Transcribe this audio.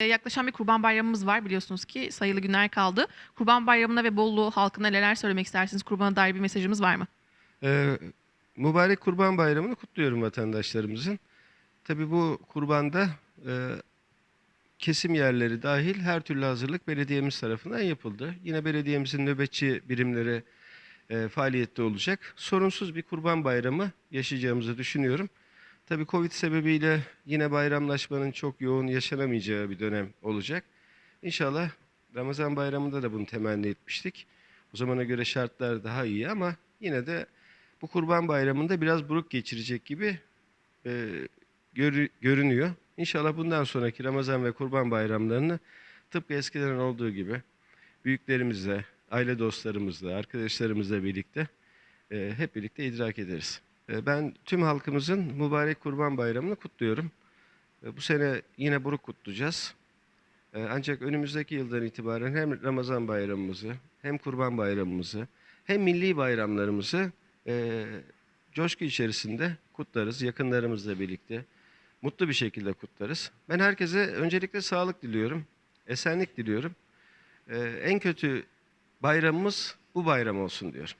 Ee, Yaklaşan bir Kurban Bayramımız var biliyorsunuz ki sayılı günler kaldı. Kurban Bayramı'na ve Bolu halkına neler söylemek istersiniz? Kurbana dair bir mesajımız var mı? Ee, mübarek Kurban Bayramı'nı kutluyorum vatandaşlarımızın. Tabii bu kurbanda e, kesim yerleri dahil her türlü hazırlık belediyemiz tarafından yapıldı. Yine belediyemizin nöbetçi birimleri e, faaliyette olacak. Sorunsuz bir Kurban Bayramı yaşayacağımızı düşünüyorum. Tabii Covid sebebiyle yine bayramlaşmanın çok yoğun yaşanamayacağı bir dönem olacak. İnşallah Ramazan Bayramı'nda da bunu temenni etmiştik. O zamana göre şartlar daha iyi ama yine de bu Kurban Bayramı'nda biraz buruk geçirecek gibi e, görü- görünüyor. İnşallah bundan sonraki Ramazan ve Kurban Bayramlarını tıpkı eskiden olduğu gibi büyüklerimizle, aile dostlarımızla, arkadaşlarımızla birlikte e, hep birlikte idrak ederiz. E, ben tüm halkımızın mübarek Kurban Bayramı'nı kutluyorum. E, bu sene yine buruk kutlayacağız. E, ancak önümüzdeki yıldan itibaren hem Ramazan Bayramımızı, hem Kurban Bayramımızı, hem milli bayramlarımızı e, coşku içerisinde kutlarız. Yakınlarımızla birlikte mutlu bir şekilde kutlarız. Ben herkese öncelikle sağlık diliyorum, esenlik diliyorum. En kötü bayramımız bu bayram olsun diyorum.